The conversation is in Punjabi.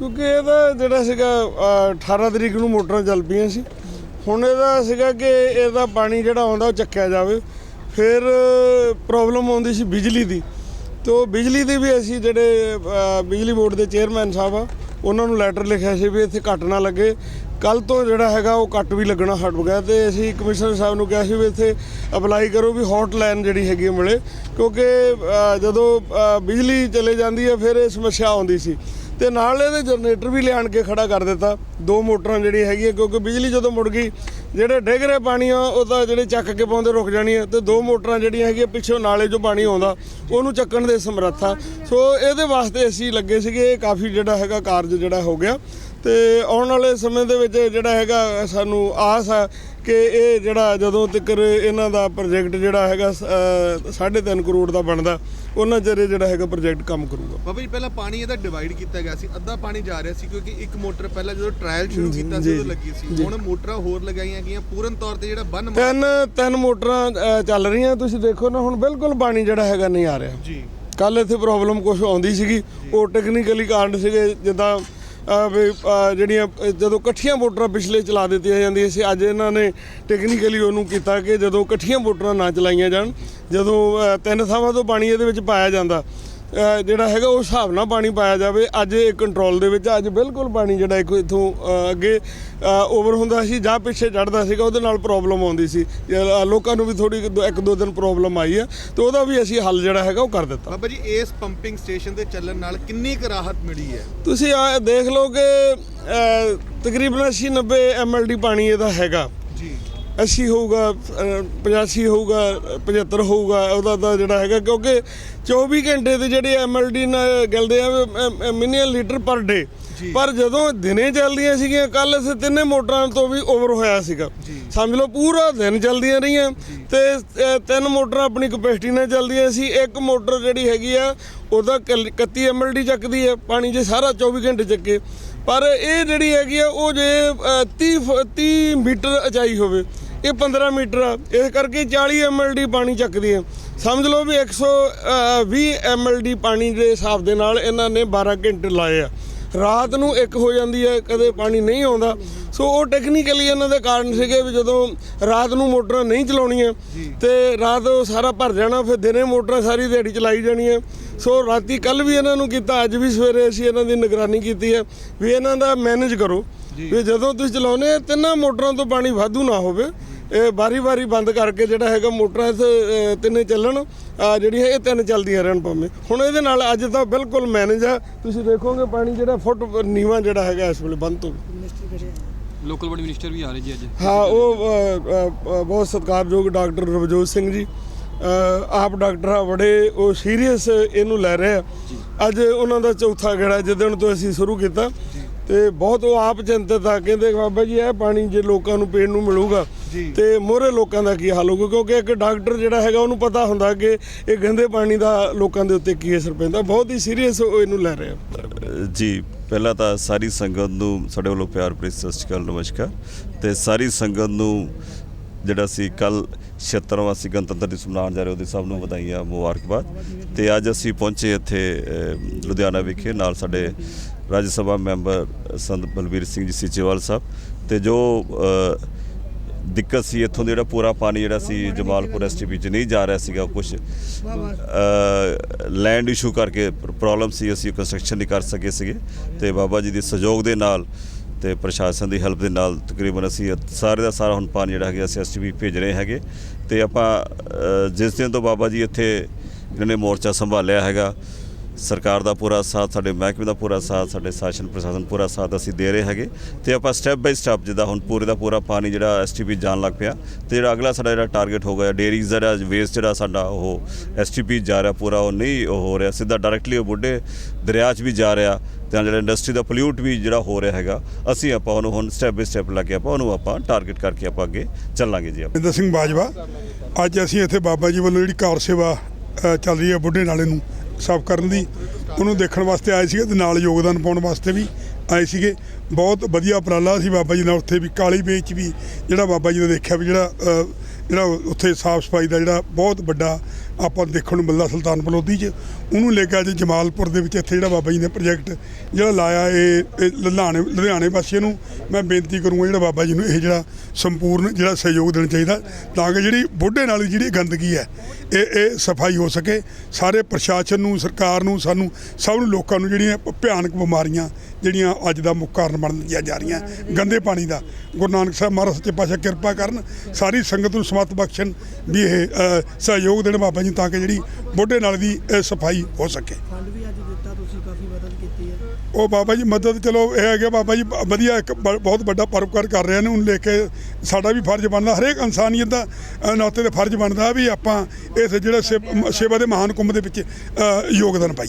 ਕਿਉਂਕਿ ਇਹਦਾ ਜਿਹੜਾ ਸੀਗਾ ਅ, 18 ਤਰੀਕ ਨੂੰ ਮੋਟਰਾਂ ਚੱਲ ਪਈਆਂ ਸੀ। ਹੁਣ ਇਹਦਾ ਸੀਗਾ ਕਿ ਇਹਦਾ ਪਾਣੀ ਜਿਹੜਾ ਆਉਂਦਾ ਉਹ ਚੱਕਿਆ ਜਾਵੇ। ਫਿਰ ਪ੍ਰੋਬਲਮ ਆਉਂਦੀ ਸੀ ਬਿਜਲੀ ਦੀ। ਤੋ ਬਿਜਲੀ ਦੀ ਵੀ ਅਸੀਂ ਜਿਹੜੇ ਬਿਜਲੀ ਬੋਰਡ ਦੇ ਚੇਅਰਮੈਨ ਸਾਹਿਬ ਆ ਉਹਨਾਂ ਨੂੰ ਲੈਟਰ ਲਿਖਿਆ ਸੀ ਵੀ ਇੱਥੇ ਕੱਟ ਨਾ ਲੱਗੇ। ਕੱਲ ਤੋਂ ਜਿਹੜਾ ਹੈਗਾ ਉਹ ਕੱਟ ਵੀ ਲੱਗਣਾ ਹਟ ਗਿਆ ਤੇ ਅਸੀਂ ਕਮਿਸ਼ਨਰ ਸਾਹਿਬ ਨੂੰ ਕਿਹਾ ਸੀ ਵੀ ਇੱਥੇ ਅਪਲਾਈ ਕਰੋ ਵੀ ਹੌਟ ਲਾਈਨ ਜਿਹੜੀ ਹੈਗੀ ਹੈ ਮਿਲੇ। ਕਿਉਂਕਿ ਜਦੋਂ ਬਿਜਲੀ ਚਲੇ ਜਾਂਦੀ ਹੈ ਫਿਰ ਇਹ ਸਮੱਸਿਆ ਆਉਂਦੀ ਸੀ। ਤੇ ਨਾਲ ਇਹਦੇ ਜਨਰੇਟਰ ਵੀ ਲਿਆਣ ਕੇ ਖੜਾ ਕਰ ਦਿੱਤਾ। ਦੋ ਮੋਟਰਾਂ ਜਿਹੜੀ ਹੈਗੀ ਕਿਉਂਕਿ ਬਿਜਲੀ ਜਦੋਂ ਮੁੜ ਗਈ, ਜਿਹੜੇ ਡਿੱਗ ਰਹੇ ਪਾਣੀ ਆ, ਉਹ ਤਾਂ ਜਿਹੜੇ ਚੱਕ ਕੇ ਪਾਉਂਦੇ ਰੁਕ ਜਾਣੀ ਹੈ ਤੇ ਦੋ ਮੋਟਰਾਂ ਜਿਹੜੀਆਂ ਹੈਗੀਆਂ, ਪਿੱਛੋਂ ਨਾਲੇ 'ਚੋਂ ਪਾਣੀ ਆਉਂਦਾ, ਉਹਨੂੰ ਚੱਕਣ ਦੇ ਸਮਰੱਥ। ਆ ਸੋ ਇਹਦੇ ਵਾਸਤੇ ਅਸੀਂ ਲੱਗੇ ਸੀਗੇ, ਇਹ ਕਾਫੀ ਜਿਹੜਾ ਹੈਗਾ ਕਾਰਜ ਜਿਹੜਾ ਹੋ ਗਿਆ। ਤੇ ਆਉਣ ਵਾਲੇ ਸਮੇਂ ਦੇ ਵਿੱਚ ਜਿਹੜਾ ਹੈਗਾ, ਸਾਨੂੰ ਆਸ ਆ ਕਿ ਇਹ ਜਿਹੜਾ ਜਦੋਂ ਤੱਕ ਇਹਨਾਂ ਦਾ ਪ੍ਰੋਜੈਕਟ ਜਿਹੜਾ ਹੈਗਾ 3.5 ਕਰੋੜ ਦਾ ਬਣਦਾ ਉਹਨਾਂ ਚਿਰ ਜਿਹੜਾ ਹੈਗਾ ਪ੍ਰੋਜੈਕਟ ਕੰਮ ਕਰੂਗਾ। ਬਾਬਾ ਜੀ ਪਹਿਲਾਂ ਪਾਣੀ ਇਹਦਾ ਡਿਵਾਈਡ ਕੀਤਾ ਗਿਆ ਸੀ ਅੱਧਾ ਪਾਣੀ ਜਾ ਰਿਹਾ ਸੀ ਕਿਉਂਕਿ ਇੱਕ ਮੋਟਰ ਪਹਿਲਾਂ ਜਦੋਂ ਟ੍ਰਾਇਲ ਸ਼ੁਰੂ ਕੀਤਾ ਸੀ ਉਦੋਂ ਲੱਗੀ ਸੀ। ਹੁਣ ਮੋਟਰਾਂ ਹੋਰ ਲਗਾਈਆਂ ਗਈਆਂ ਪੂਰਨ ਤੌਰ ਤੇ ਜਿਹੜਾ ਬੰਨ ਤਿੰਨ ਤਿੰਨ ਮੋਟਰਾਂ ਚੱਲ ਰਹੀਆਂ ਤੁਸੀਂ ਦੇਖੋ ਨਾ ਹੁਣ ਬਿਲਕੁਲ ਪਾਣੀ ਜਿਹੜਾ ਹੈਗਾ ਨਹੀਂ ਆ ਰਿਹਾ। ਜੀ। ਕੱਲ ਇੱਥੇ ਪ੍ਰੋਬਲਮ ਕੁਝ ਆਉਂਦੀ ਸੀਗੀ ਉਹ ਟੈਕਨੀਕਲੀ ਕਾਰਨ ਸੀਗੇ ਜਿੱਦਾਂ ਜਿਹੜੀਆਂ, ਜਦੋਂ ਇਕੱਠੀਆਂ ਵੋਟਰਾਂ ਪਿਛਲੇ ਚਲਾ ਦਿੱਤੀਆਂ ਜਾਂਦੀਆਂ ਸੀ, ਅੱਜ ਇਹਨਾਂ ਨੇ ਟੈਕਨੀਕਲੀ ਉਹਨੂੰ ਕੀਤਾ ਕਿ ਜਦੋਂ ਇਕੱਠੀਆਂ ਵੋਟਰਾਂ ਨਾ ਚਲਾਈਆਂ ਜਾਣ, ਜਦੋਂ ਤਿੰਨ ਥਾਵਾਂ ਤੋਂ ਪਾਣੀ ਇਹਦੇ ਵਿੱਚ ਪਾਇਆ ਜਾਂਦਾ ਜਿਹੜਾ ਹੈਗਾ ਉਸ ਹਿਸਾਬ ਨਾਲ ਪਾਣੀ ਪਾਇਆ ਜਾਵੇ। ਅੱਜ ਇਹ ਕੰਟਰੋਲ ਦੇ ਵਿੱਚ ਅੱਜ ਬਿਲਕੁਲ ਪਾਣੀ ਜਿਹੜਾ ਇੱਕ ਇਥੋਂ ਅੱਗੇ ਓਵਰ ਹੁੰਦਾ ਸੀ ਜਾਂ ਪਿੱਛੇ ਚੜਦਾ ਸੀਗਾ ਉਹਦੇ ਨਾਲ ਪ੍ਰੋਬਲਮ ਆਉਂਦੀ ਸੀ। ਲੋਕਾਂ ਨੂੰ ਵੀ ਥੋੜੀ ਇੱਕ ਦੋ ਦਿਨ ਪ੍ਰੋਬਲਮ ਆਈ ਹੈ ਤੇ ਉਹਦਾ ਵੀ ਅਸੀਂ ਹੱਲ ਜਿਹੜਾ ਹੈਗਾ ਉਹ ਕਰ ਦਿੱਤਾ। ਬਾਬਾ ਜੀ ਇਸ ਪੰਪਿੰਗ ਸਟੇਸ਼ਨ ਦੇ ਚੱਲਣ ਨਾਲ ਕਿੰਨੀ ਕੁ ਰਾਹਤ ਮਿਲੀ ਹੈ? ਤੁਸੀਂ ਆ ਦੇਖ ਲਓ ਕਿ ਤਕਰੀਬਨ 80 90 ਐਮਐਲਡੀ ਪਾਣੀ ਇਹਦਾ ਹੈਗਾ। ਜੀ। 80 ਹੋਊਗਾ ਅ, 85 ਹੋਊਗਾ ਅ, 75 ਹੋਊਗਾ ਉਹਦਾ ਤਾਂ ਜਿਹੜਾ ਹੈਗਾ ਕਿਉਂਕਿ 24 ਘੰਟੇ ਦੇ ਜਿਹੜੇ ਐਮਐਲਡੀ ਨਾਲ ਗਲਦੇ ਆ ਮਿਲੀਅਨ ਲੀਟਰ ਪਰ ਡੇ। ਪਰ ਜਦੋਂ ਦਿਨੇ ਚੱਲਦੀਆਂ ਸੀਗੀਆਂ ਕੱਲ ਅਸੀਂ ਤਿੰਨੇ ਮੋਟਰਾਂ ਤੋਂ ਵੀ ਓਵਰ ਹੋਇਆ ਸੀਗਾ। ਸਮਝ ਲਓ ਪੂਰਾ ਦਿਨ ਚੱਲਦੀਆਂ ਰਹੀਆਂ। ਤੇ ਤਿੰਨ ਮੋਟਰਾਂ ਆਪਣੀ ਕਪੈਸਿਟੀ ਨਾਲ ਚੱਲਦੀਆਂ ਸੀ। ਇੱਕ ਮੋਟਰ ਜਿਹੜੀ ਹੈਗੀ ਆ ਉਹਦਾ ਕੱਲ- 31 ਐਮਐਲਡੀ ਚੱਕਦੀ ਹੈ ਪਾਣੀ ਜੇ ਸਾਰਾ 24 ਘੰਟੇ ਚੱਕੇ। ਪਰ ਇਹ ਜਿਹੜੀ ਹੈਗੀ ਆ ਉਹ ਜੇ ਅ, 30 ਫ- 30 ਮੀਟਰ ਉਚਾਈ ਹੋਵੇ ਇਹ 15 ਮੀਟਰ ਆ। ਇਸ ਕਰਕੇ 40 ਐਮਐਲਡੀ ਪਾਣੀ ਚੱਕਦੀ ਹੈ ਸਮਝ ਲਓ ਵੀ 120 ਐਮਐਲਡੀ ਪਾਣੀ ਦੇ ਹਿਸਾਬ ਦੇ ਨਾਲ ਇਹਨਾਂ ਨੇ 12 ਘੰਟੇ ਲਾਏ ਆ। ਰਾਤ ਨੂੰ ਇੱਕ ਹੋ ਜਾਂਦੀ ਹੈ ਕਦੇ ਪਾਣੀ ਨਹੀਂ ਆਉਂਦਾ। ਸੋ ਉਹ ਟੈਕਨੀਕਲੀ ਇਹਨਾਂ ਦੇ ਕਾਰਨ ਸੀਗੇ ਵੀ ਜਦੋਂ ਰਾਤ ਨੂੰ ਮੋਟਰਾਂ ਨਹੀਂ ਚਲਾਉਣੀਆਂ ਤੇ ਰਾਤ ਉਹ ਸਾਰਾ ਭਰ ਜਾਣਾ ਫਿਰ ਦਿਨੇ ਮੋਟਰਾਂ ਸਾਰੀ ਦਿਹਾੜੀ ਚਲਾਈ ਜਾਣੀਆਂ। ਸੋ ਰਾਤੀ ਕੱਲ ਵੀ ਇਹਨਾਂ ਨੂੰ ਕੀਤਾ ਅੱਜ ਵੀ ਸਵੇਰੇ ਅਸੀਂ ਇਹਨਾਂ ਦੀ ਨਿਗਰਾਨੀ ਕੀਤੀ ਹੈ ਵੀ ਇਹਨਾਂ ਦਾ ਮੈਨੇਜ ਕਰੋ। ਵੀ ਜਦੋਂ ਤੁਸੀਂ ਚਲਾਉਨੇ ਤਿੰਨਾਂ ਮੋਟਰਾਂ ਤੋਂ ਪਾਣੀ ਵਾਧੂ ਨਾ ਹੋਵੇ। ਇਹ ਵਾਰੀ-ਵਾਰੀ ਬੰਦ ਕਰਕੇ ਜਿਹੜਾ ਹੈਗਾ ਮੋਟਰਾਂ ਅ, ਤਿੰਨੇ ਚੱਲਣ ਆ ਜਿਹੜੀ ਹੈ ਇਹ ਤਿੰਨ ਚੱਲਦੀਆਂ ਰਹਿਣ ਭਾਵੇਂ। ਹੁਣ ਇਹਦੇ ਨਾਲ ਅੱਜ ਤਾਂ ਬਿਲਕੁਲ ਮੈਨੇਜ ਆ। ਤੁਸੀਂ ਦੇਖੋਗੇ ਪਾਣੀ ਜਿਹੜਾ ਫੁੱਟ ਨੀਵਾ ਜਿਹੜਾ ਹੈਗਾ ਇਸ ਵੇਲੇ ਬੰਦ ਤੋਂ। ਲੋਕਲ ਬੋਡੀ ਮਿਨਿਸਟਰ ਵੀ ਆ ਰਹੇ ਜੀ ਅੱਜ। ਹਾਂ ਉਹ ਬਹੁਤ ਸਤਿਕਾਰਯੋਗ ਡਾਕਟਰ ਰਵਜੋਤ ਸਿੰਘ ਜੀ। ਆਪ ਡਾਕਟਰ ਆ ਬੜੇ ਉਹ ਸੀਰੀਅਸ ਇਹਨੂੰ ਲੈ ਰਹੇ ਆ। ਅੱਜ ਉਹਨਾਂ ਦਾ ਚੌਥਾ ਗੇੜਾ ਜਿੱਦਣ ਤੋਂ ਅਸੀਂ ਸ਼ੁਰੂ ਕੀਤਾ। ਤੇ ਬਹੁਤ ਉਹ ਆਪ ਚਿੰਤਤ ਆ ਕਹਿੰਦੇ ਬਾਬਾ ਜੀ ਇਹ ਪਾਣੀ ਜੇ ਲੋਕਾਂ ਨੂੰ ਪੀਣ ਨੂੰ ਮਿਲੂਗਾ। ਤੇ ਮੋਹਰੇ ਲੋਕਾਂ ਦਾ ਕੀ ਹਾਲ ਹੋਊਗਾ? ਕਿਉਂਕਿ ਇੱਕ ਡਾਕਟਰ ਜਿਹੜਾ ਹੈਗਾ ਉਹਨੂੰ ਪਤਾ ਹੁੰਦਾ ਕਿ ਇਹ ਗੰਦੇ ਪਾਣੀ ਦਾ ਲੋਕਾਂ ਦੇ ਉੱਤੇ ਕੀ ਅਸਰ ਪੈਂਦਾ। ਬਹੁਤ ਹੀ ਸੀਰੀਅਸ ਉਹ ਇਹਨੂੰ ਲੈ ਰਹੇ। ਜੀ ਪਹਿਲਾਂ ਤਾਂ ਸਾਰੀ ਸੰਗਤ ਨੂੰ ਸਾਡੇ ਵੱਲੋਂ ਪਿਆਰ ਭਰੀ ਸਤਿ ਸ਼੍ਰੀ ਅਕਾਲ ਨਮਸਕਾਰ। ਤੇ ਸਾਰੀ ਸੰਗਤ ਨੂੰ ਜਿਹੜਾ ਸੀ ਕੱਲ 76ਵਾਂ ਸੀ ਗਣਤੰਤਰ ਦਿਵਸ ਮਨਾਉਣ ਜਾ ਰਹੇ ਉਹਦੇ ਸਭ ਨੂੰ ਵਧਾਈਆਂ ਮੁਬਾਰਕਬਾਦ। ਤੇ ਅੱਜ ਅਸੀਂ ਪਹੁੰਚੇ ਇੱਥੇ ਲੁਧਿਆਣਾ ਵਿਖੇ ਨਾਲ ਸਾਡੇ ਰਾਜ ਸਭਾ ਮੈਂਬਰ ਸੰਤ ਬਲਬੀਰ ਸਿੰਘ ਜੀ ਸੀਚੇਵਾਲ ਸਾਹਿਬ। ਤੇ ਜੋ ਦਿੱਕਤ ਸੀ, ਇੱਥੋਂ ਦਾ ਜਿਹੜਾ ਪੂਰਾ ਪਾਣੀ ਜਿਹੜਾ ਸੀ ਜਮਾਲਪੁਰ ਐਸਟੀਪੀ ਚ ਨਹੀਂ ਜਾ ਰਿਹਾ ਸੀਗਾ ਕੁਝ ਲੈਂਡ ਇਸ਼ੂ ਕਰਕੇ ਪ੍ਰੋਬਲਮ ਸੀ, ਅਸੀਂ ਕੰਸਟਰਕਸ਼ਨ ਨਹੀਂ ਕਰ ਸਕੇ ਸੀਗੇ। ਤੇ ਬਾਬਾ ਜੀ ਦੇ ਸਹਿਯੋਗ ਦੇ ਨਾਲ ਤੇ ਪ੍ਰਸ਼ਾਸਨ ਦੀ ਹੈਲਪ ਦੇ ਨਾਲ ਤਕਰੀਬਨ ਅਸੀਂ ਸਾਰੇ ਦਾ ਸਾਰਾ ਹੁਣ ਪਾਣੀ ਜਿਹੜਾ ਹੈਗਾ ਅਸੀਂ ਐਸਟੀਪੀ ਭੇਜ ਰਹੇ ਹੈਗੇ। ਤੇ ਆਪਾਂ ਜਿਸ ਦਿਨ ਤੋਂ ਬਾਬਾ ਜੀ ਇੱਥੇ ਇਹਨਾਂ ਨੇ ਮੋਰਚਾ ਸੰਭਾਲਿਆ ਹੈਗਾ ਸਰਕਾਰ ਦਾ ਪੂਰਾ ਸਾਥ, ਸਾਡੇ ਮਹਿਕਮੇ ਦਾ ਪੂਰਾ ਸਾਥ, ਸਾਡੇ ਸ਼ਾਸਨ ਪ੍ਰਸ਼ਾਸਨ ਪੂਰਾ ਸਾਥ ਅਸੀਂ ਦੇ ਰਹੇ ਹੈਗੇ। ਤੇ ਆਪਾਂ ਸਟੈਪ ਬਾਈ ਸਟੈਪ ਜਿੱਦਾਂ ਹੁਣ ਪੂਰੇ ਦਾ ਪੂਰਾ ਪਾਣੀ ਜਿਹੜਾ ਐਸਟੀਪੀ ਜਾਣ ਲੱਗ ਪਿਆ ਤੇ ਜਿਹੜਾ ਅਗਲਾ ਸਾਡਾ ਜਿਹੜਾ ਟਾਰਗੇਟ ਹੋ ਗਿਆ ਡੇਰੀਜ਼ ਦਾ ਵੇਸਟ ਜਿਹੜਾ ਸਾਡਾ ਉਹ ਐਸਟੀਪੀ ਜਾ ਰਿਹਾ ਪੂਰਾ, ਉਹ ਨਹੀਂ ਉਹ ਹੋ ਰਿਹਾ, ਸਿੱਧਾ ਡਾਇਰੈਕਟਲੀ ਉਹ ਬੁੱਢੇ ਦਰਿਆ 'ਚ ਵੀ ਜਾ ਰਿਹਾ ਤੇ ਜਿਹੜਾ ਇੰਡਸਟਰੀ ਦਾ ਪੋਲਿਊਟ ਵੀ ਜਿਹੜਾ ਹੋ ਰਿਹਾ ਹੈਗਾ, ਅਸੀਂ ਆਪਾਂ ਉਹਨੂੰ ਹੁਣ ਸਟੈਪ ਬਾਈ ਸਟੈਪ ਲਾ ਕੇ ਆਪਾਂ, ਉਹਨੂੰ ਆਪਾਂ ਟਾਰਗੇਟ ਕਰਕੇ ਆਪਾਂ ਅੱਗੇ ਚੱਲਾਂਗੇ ਜੀ ਆਪਾਂ। ਸਿੰਘ ਬਾਜਵਾ, ਅੱਜ ਅਸੀਂ ਇੱਥੇ ਬਾਬਾ ਜੀ ਵੱਲੋਂ ਜਿਹੜੀ ਕਾਰ ਸੇਵਾ ਚੱਲ ਰਹੀ ਹੈ ਬੁੱਢੇ ਨਾਲੇ ਨੂੰ ਸਾਫ਼ ਕਰਨ ਦੀ ਉਹਨੂੰ ਦੇਖਣ ਵਾਸਤੇ ਆਏ ਸੀਗੇ ਤੇ ਨਾਲ ਯੋਗਦਾਨ ਪਾਉਣ ਵਾਸਤੇ ਵੀ ਆਏ ਸੀਗੇ। ਬਹੁਤ ਵਧੀਆ ਉਪਰਾਲਾ ਸੀ ਬਾਬਾ ਜੀ ਨਾਲ ਉੱਥੇ ਵੀ ਕਾਲੀ ਬੇਚ ਵੀ ਜਿਹੜਾ ਬਾਬਾ ਜੀ ਨੇ ਦੇਖਿਆ ਵੀ ਜਿਹੜਾ ਜਿਹੜਾ ਉੱਥੇ ਸਾਫ਼ ਸਫ਼ਾਈ ਦਾ ਜਿਹੜਾ ਬਹੁਤ ਵੱਡਾ ਆਪਾਂ ਦੇਖਣ ਨੂੰ ਮਿਲਦਾ ਸੁਲਤਾਨਪੁਰ ਲੋਧੀ 'ਚ, ਉਹਨੂੰ ਲੈ ਕੇ ਅੱਜ ਜਮਾਲਪੁਰ ਦੇ ਵਿੱਚ ਇੱਥੇ ਜਿਹੜਾ ਬਾਬਾ ਜੀ ਨੇ ਪ੍ਰੋਜੈਕਟ ਜਿਹੜਾ ਲਾਇਆ ਇਹ ਇਹ ਲੁਧਿਆਣੇ ਲੁਧਿਆਣੇ ਵਾਸੀਆਂ ਨੂੰ ਮੈਂ ਬੇਨਤੀ ਕਰੂੰਗਾ ਜਿਹੜਾ ਬਾਬਾ ਜੀ ਨੂੰ ਇਹ ਜਿਹੜਾ ਸੰਪੂਰਨ ਜਿਹੜਾ ਸਹਿਯੋਗ ਦੇਣਾ ਚਾਹੀਦਾ, ਤਾਂ ਕਿ ਜਿਹੜੀ ਬੁੱਢੇ ਨਾਲ ਜਿਹੜੀ ਗੰਦਗੀ ਹੈ, ਇਹ ਇਹ ਸਫ਼ਾਈ ਹੋ ਸਕੇ। ਸਾਰੇ ਪ੍ਰਸ਼ਾਸਨ ਨੂੰ, ਸਰਕਾਰ ਨੂੰ, ਸਾਨੂੰ ਸਭ ਨੂੰ ਲੋਕਾਂ ਨੂੰ ਜਿਹੜੀਆਂ ਭਿਆਨਕ ਬਿਮਾਰੀਆਂ ਜਿਹੜੀਆਂ ਅੱਜ ਦਾ ਮੁੱਖ ਕਾਰਨ ਬਣਦੀਆਂ ਜਾ ਰਹੀਆਂ, ਗੰਦੇ ਪਾਣੀ ਦਾ। ਗੁਰੂ ਨਾਨਕ ਸਾਹਿਬ ਮਹਾਰਾਜ ਸੱਚੇ ਪਾਤਸ਼ਾਹ ਕਿਰਪਾ ਕਰਨ, ਸਾਰੀ ਸੰਗਤ ਨੂੰ ਸਮਤ ਬਖਸ਼ਣ ਵੀ ਇਹ ਸਹਿਯੋਗ ਦੇਣ ਬਾਬਾ ਜੀ ਤਾਂ ਕਿ ਜਿਹੜੀ ਬੁੱਢੇ ਨਾਲ ਦੀ ਸਫ਼ਾਈ ਹੋ ਸਕੇ। ਫੰਡ ਵੀ ਅੱਜ ਦਿੱਤਾ ਤੁਸੀਂ ਕਾਫੀ ਮਦਦ ਕੀਤੀ ਹੈ। ਉਹ ਬਾਬਾ ਜੀ ਮਦਦ ਚਲੋ ਇਹ ਹੈ ਕਿ ਬਾਬਾ ਜੀ ਵਧੀਆ ਇੱਕ ਬਹੁਤ ਵੱਡਾ ਪਰਉਪਕਾਰ ਕਰ ਰਹੇ ਨੇ ਉਹਨੂੰ ਲੈ ਕੇ ਸਾਡਾ ਵੀ ਫਰਜ਼ ਬਣਦਾ ਹਰੇਕ ਇਨਸਾਨੀਅਤ ਦਾ ਨਾਤੇ ਤੇ ਫਰਜ਼ ਬਣਦਾ ਵੀ ਆਪਾਂ ਇਸ ਜਿਹੜਾ ਸੇਵ- ਦੇ ਮਹਾਨ ਕੁੰਭ ਦੇ ਵਿੱਚ ਯੋਗਦਾਨ ਪਾਈਏ।